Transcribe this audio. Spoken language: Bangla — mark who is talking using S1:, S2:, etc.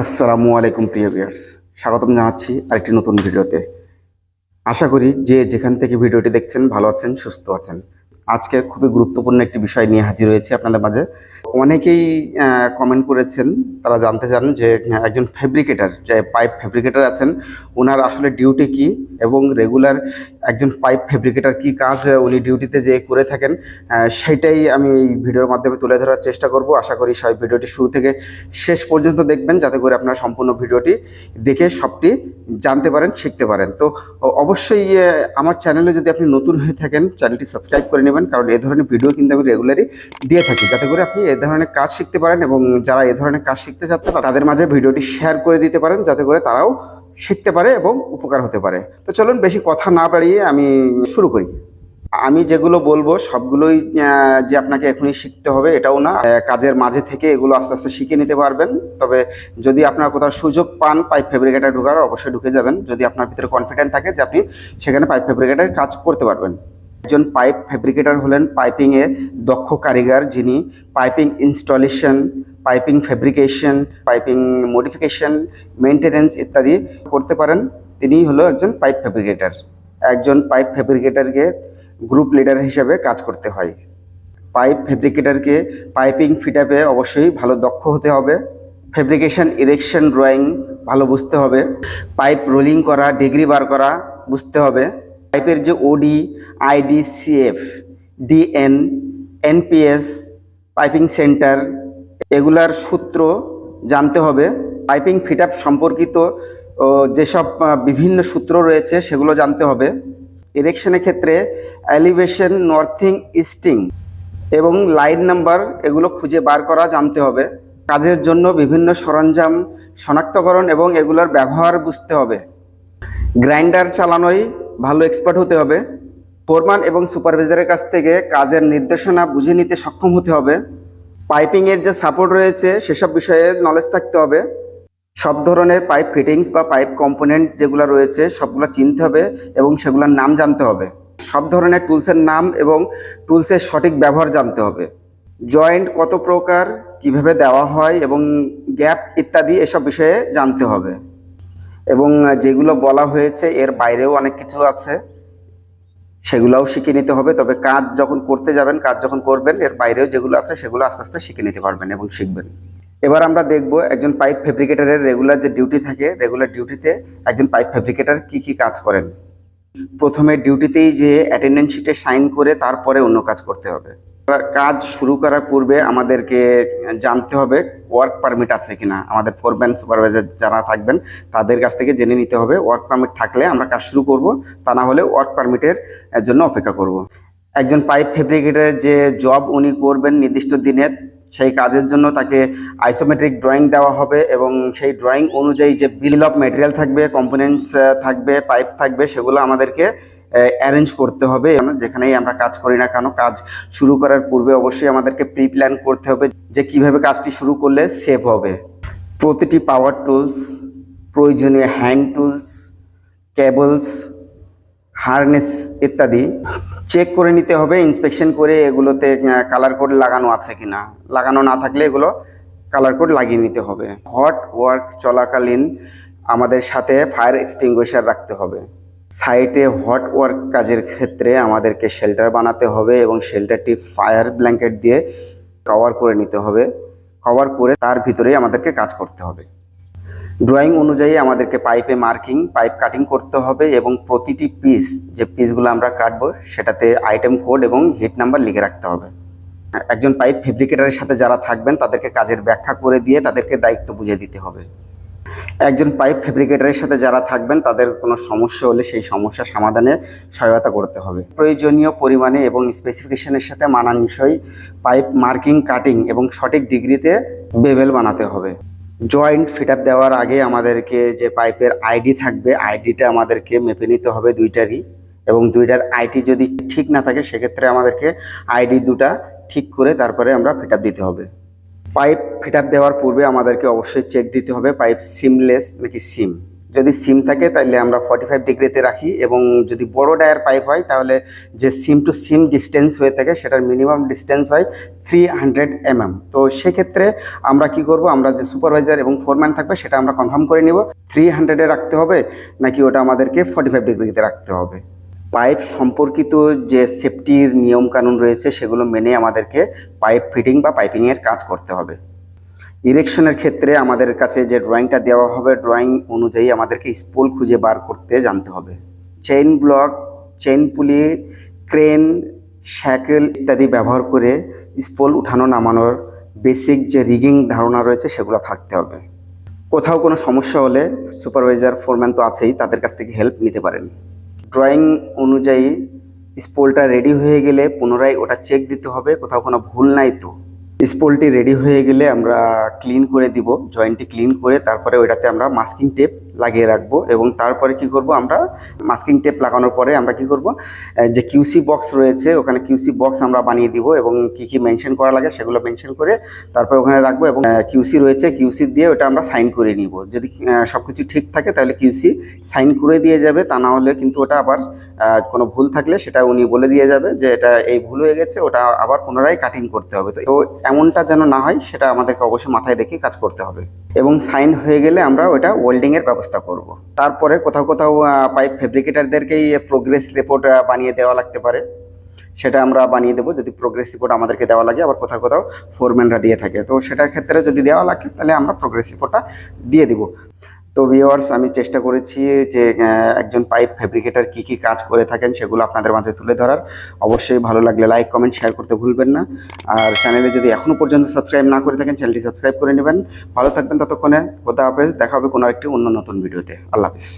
S1: আসসালামু আলাইকুম, প্রিয় ভিউয়ার্স। স্বাগতম জানাচ্ছি আরেকটি নতুন ভিডিওতে। আশা করি যে যেখান থেকে ভিডিওটি দেখছেন, ভালো আছেন, সুস্থ আছেন। আজকে খুবই গুরুত্বপূর্ণ একটি বিষয় নিয়ে হাজির হয়েছি আপনাদের মাঝে। অনেকেই কমেন্ট করেছেন তারা জানতে চান যে হ্যাঁ, একজন ফেব্রিকেটার যে পাইপ ফেব্রিকেটার আছেন ওনার আসলে ডিউটি কি এবং রেগুলার একজন পাইপ ফেব্রিকেটার কি কাজ উনি ডিউটিতে যে করে থাকেন সেটাই আমি এই ভিডিওর মাধ্যমে তুলে ধরার চেষ্টা করব। আশা করি সবাই ভিডিওটি শুরু থেকে শেষ পর্যন্ত দেখবেন যাতে করে আপনারা সম্পূর্ণ ভিডিওটি দেখে সবটি জানতে পারেন শিখতে পারেন। তো অবশ্যই আমার চ্যানেলে যদি আপনি নতুন হয়ে থাকেন চ্যানেলটি সাবস্ক্রাইব করে নেবেন কারণ এ ধরনের ভিডিও কিন্তু আমি রেগুলারই দিয়ে থাকি যাতে করে আপনি এ ধরনের কাজ শিখতে পারেন এবং যারা এ ধরনের কাজ শিখতে চাচ্ছে বা তাদের মাঝে ভিডিওটি শেয়ার করে দিতে পারেন, যাতে করে তারাও শিখতে পারে এবং উপকার হতে পারে। তো চলুন বেশি কথা না বাড়িয়ে আমি শুরু করি। আমি যেগুলো বলব সবগুলোই যে আপনাকে এখনই শিখতে হবে এটাও না। কাজের মাঝে থেকে এগুলো আস্তে আস্তে শিখে নিতে পারবেন। তবে যদি আপনার কোথাও সুযোগ পান পাইপ ফেব্রিকেটার ঢোকার, অবশ্যই ঢুকে যাবেন। যদি আপনার ভিতরে কনফিডেন্ট থাকে যে আপনি সেখানে পাইপ ফেব্রিকেটার কাজ করতে পারবেন। একজন পাইপ ফেব্রিকেটার হলেন। পাইপিংয়ে দক্ষ কারিগর যিনি piping installation, piping fabrication, piping modification maintenance ইত্যাদি করতে পারেন। তিনিই হলো একজন পাইপ ফেব্রিকেটার। একজন পাইপ ফেব্রিকেটারকে গ্রুপ লিডার হিসেবে কাজ করতে হয়। পাইপ ফেব্রিকেটারকে পাইপিং ফিটাপে অবশ্যই ভালো দক্ষ হতে হবে। ফেব্রিকেশন ইরেকশন ড্রয়িং ভালো বুঝতে হবে। পাইপ রোলিং করা, ডিগ্রি বার করা বুঝতে হবে। পাইপের যে OD ID CF DN NPS piping center এগুলার সূত্র জানতে হবে। পাইপিং ফিটআপ সম্পর্কিত ও, যেসব বিভিন্ন সূত্র রয়েছে সেগুলো জানতে হবে। ইরেকশনের ক্ষেত্রে অ্যালিভেশন নর্থিং ইস্টিং এবং লাইন নাম্বার এগুলো খুঁজে বার করা জানতে হবে। কাজের জন্য বিভিন্ন সরঞ্জাম শনাক্তকরণ এবং এগুলোর ব্যবহার বুঝতে হবে। গ্রাইন্ডার চালানোই ভালো এক্সপার্ট হতে হবে। ফোরম্যান এবং সুপারভাইজারের কাছ থেকে কাজের নির্দেশনা বুঝে নিতে সক্ষম হতে হবে। পাইপিংয়ের যে সাপোর্ট রয়েছে, সেসব বিষয়ে নলেজ থাকতে হবে। সব ধরনের পাইপ ফিটিংস বা পাইপ কম্পোনেন্ট যেগুলো রয়েছে, সবগুলো চিনতে হবে এবং সেগুলোর নাম জানতে হবে। সব ধরনের টুলসের নাম এবং টুলসের সঠিক ব্যবহার জানতে হবে। জয়েন্ট কত প্রকার, কীভাবে দেওয়া হয় এবং গ্যাপ ইত্যাদি এসব বিষয়ে জানতে হবে। এবং যেগুলো বলা হয়েছে এর বাইরেও অনেক কিছু আছে। সেগুলোও শিখে নিতে হবে, তবে কাজ যখন করতে যাবেন, কাজ যখন করবেন, এর বাইরেও যেগুলো আছে সেগুলো আস্তে আস্তে শিখে নিতে পারবেন এবং শিখবেন। এবার আমরা দেখব একজন পাইপ ফেব্রিকেটারের রেগুলার যে ডিউটি থাকে রেগুলার ডিউটিতে একজন পাইপ ফেব্রিকেটার কি কি কাজ করেন। প্রথমে ডিউটিতেই যে অ্যাটেন্ডেন্স শিটে সাইন করে, তারপরে অন্য কাজ করতে হবে। কাজ শুরু করার পূর্বে আমাদেরকে জানতে হবে ওয়ার্ক পারমিট আছে কিনা। আমাদের ফোরম্যান সুপারভাইজার যারা থাকবেন, তাদের কাছ থেকে জেনে নিতে হবে ওয়ার্ক পারমিট থাকলে আমরা কাজ শুরু করব, তা না হলে ওয়ার্ক পারমিটের জন্য অপেক্ষা করব। একজন পাইপ ফেব্রিকেটের যে জব উনি করবেন নির্দিষ্ট দিনে, সেই কাজের জন্য তাকে আইসোমেট্রিক ড্রয়িং দেওয়া হবে এবং সেই ড্রয়িং অনুযায়ী যে বিল অফ মেটেরিয়াল থাকবে কম্পোনেন্টস থাকবে পাইপ থাকবে, সেগুলো আমাদেরকে অ্যারেঞ্জ করতে হবে। যেখানেই আমরা কাজ করি না কেন, কাজ শুরু করার পূর্বে অবশ্যই আমাদেরকে প্রি প্ল্যান করতে হবে যে কীভাবে কাজটি শুরু করলে সেভ হবে। প্রতিটি পাওয়ার টুলস প্রয়োজনীয় হ্যান্ড টুলস কেবলস হারনেস ইত্যাদি চেক করে নিতে হবে ইন্সপেকশন করে এগুলোতে কালার কোড লাগানো আছে কি না লাগানো না থাকলে এগুলো কালার কোড লাগিয়ে নিতে হবে। হট ওয়ার্ক চলাকালীন আমাদের সাথে ফায়ার এক্সটিংগুইশার রাখতে হবে। সাইটে হট ওয়ার্ক কাজের ক্ষেত্রে আমাদেরকে শেল্টার বানাতে হবে এবং শেল্টারটি ফায়ার ব্ল্যাঙ্কেট দিয়ে কভার করে নিতে হবে। কভার করে তার ভিতরেই আমাদেরকে কাজ করতে হবে। ড্রয়িং অনুযায়ী আমাদেরকে পাইপে মার্কিং, পাইপ কাটিং করতে হবে এবং প্রতিটি পিস, যে পিসগুলো আমরা কাটবো, সেটাতে আইটেম কোড এবং হিট নাম্বার লিখে রাখতে হবে। একজন পাইপ ফেব্রিকেটারের সাথে যারা থাকবেন, তাদেরকে কাজের ব্যাখ্যা করে দিয়ে তাদেরকে দায়িত্ব বুঝিয়ে দিতে হবে। একজন পাইপ ফেব্রিকেটারের সাথে যারা থাকবেন, তাদের কোনো সমস্যা হলে সেই সমস্যা সমাধানে সহায়তা করতে হবে। প্রয়োজনীয় পরিমাণে এবং স্পেসিফিকেশনের সাথে মানানসই পাইপ মার্কিং কাটিং এবং সঠিক ডিগ্রিতে বেবেল বানাতে হবে। জয়েন্ট ফিট আপ দেওয়ার আগে আমাদেরকে যে পাইপের আইডি থাকবে আইডিটা আমাদেরকে মেপে নিতে হবে দুইটারই এবং দুইটার আইটি যদি ঠিক না থাকে, সেক্ষেত্রে আমাদেরকে আইডি দুটা ঠিক করে তারপরে আমরা ফিট দিতে হবে। পাইপ ফিট আপ দেওয়ার পূর্বে আমাদেরকে অবশ্যই চেক দিতে হবে পাইপ সিমলেস নাকি সিম যদি সিম থাকে তাহলে আমরা ফর্টি ফাইভ ডিগ্রিতে রাখি এবং যদি বড় ডায়ার পাইপ হয় তাহলে যে সিম টু সিম ডিস্টেন্স হয়ে থাকে সেটার মিনিমাম ডিস্টেন্স হয় থ্রি হান্ড্রেড এমএম তো সেক্ষেত্রে আমরা কি করব? আমরা যে সুপারভাইজার এবং ফোরম্যান থাকবে সেটা আমরা কনফার্ম করে নিব। থ্রি হান্ড্রেডে রাখতে হবে নাকি ওটা আমাদেরকে ফর্টি ফাইভ ডিগ্রিতে রাখতে হবে? পাইপ সম্পর্কিত যে সেফটির নিয়মকানুন রয়েছে, সেগুলো মেনে আমাদেরকে পাইপ ফিটিং বা পাইপিংয়ের কাজ করতে হবে। ইরেকশনের ক্ষেত্রে আমাদের কাছে যে ড্রয়িংটা দেওয়া হবে ড্রয়িং অনুযায়ী আমাদেরকে স্পোল খুঁজে বার করতে জানতে হবে। Chain block chain pulley crane shackle ইত্যাদি ব্যবহার করে স্পোল উঠানো নামানোর বেসিক যে রিগিং ধারণা রয়েছে, সেগুলো থাকতে হবে। কোথাও কোনো সমস্যা হলে সুপারভাইজার ফোরম্যান তো আছেই, তাদের কাছ থেকে হেল্প নিতে পারেন। ড্রয়িং অনুযায়ী স্পোলটা রেডি হয়ে গেলে পুনরায় ওটা চেক দিতে হবে, কোথাও কোনো ভুল নাই তো। স্পোলটি রেডি হয়ে গেলে আমরা ক্লিন করে দিব জয়েন্টটি ক্লিন করে তারপরে ওইটাতে আমরা মাস্কিং টেপ লাগিয়ে রাখব এবং তারপরে কি করব আমরা মাস্কিং টেপ লাগানোর পরে আমরা কি করব যে কিউসি বক্স রয়েছে, ওখানে কিউসি বক্স আমরা বানিয়ে দিব এবং কি কি মেনশন করা লাগে সেগুলো মেনশন করে তারপর ওখানে রাখব এবং কিউসি রয়েছে কিউসি দিয়ে ওটা আমরা সাইন করে নিব। যদি সব কিছু ঠিক থাকে তাহলে কিউসি সাইন করে দিয়ে যাবে, তা না হলে কিন্তু ওটা আবার কোনো ভুল থাকলে সেটা উনি বলে দিয়ে যাবে যে এটা এই ভুল হয়ে গেছে, ওটা আবার পুনরায় কাটিং করতে হবে। তো এমনটা যেন না হয়, সেটা আমাদেরকে অবশ্যই মাথায় রেখে কাজ করতে হবে। এবং সাইন হয়ে গেলে আমরা ওটা ওয়েল্ডিংয়ের ব্যবস্থা করব। তারপরে কোথাও কোথাও পাইপ ফেব্রিকেটারদেরকেই প্রোগ্রেস রিপোর্ট বানিয়ে দেওয়া লাগতে পারে। সেটা আমরা বানিয়ে দেবো, যদি প্রোগ্রেস রিপোর্ট আমাদেরকে দেওয়া লাগে। আবার কোথাও কোথাও ফোরম্যানরা দিয়ে থাকে। তো সেটার ক্ষেত্রে যদি দেওয়া লাগে, তাহলে আমরা প্রোগ্রেস রিপোর্টটা দিয়ে দিব। তো ভিওয়ার্স আমি চেষ্টা করেছি যে একজন পাইপ ফেব্রিকেটার কি কি কাজ করে থাকেন সেগুলো আপনাদের মাঝে তুলে ধরার। অবশ্যই ভালো লাগলে লাইক কমেন্ট শেয়ার করতে ভুলবেন না। আর চ্যানেলে যদি এখনও পর্যন্ত সাবস্ক্রাইব না করে থাকেন চ্যানেলটি সাবস্ক্রাইব করে নেবেন। ভালো থাকবেন ততক্ষণে। খোদা হাফেজ। দেখা হবে কোনো একটি অন্য নতুন ভিডিওতে আল্লাহ হাফিজ।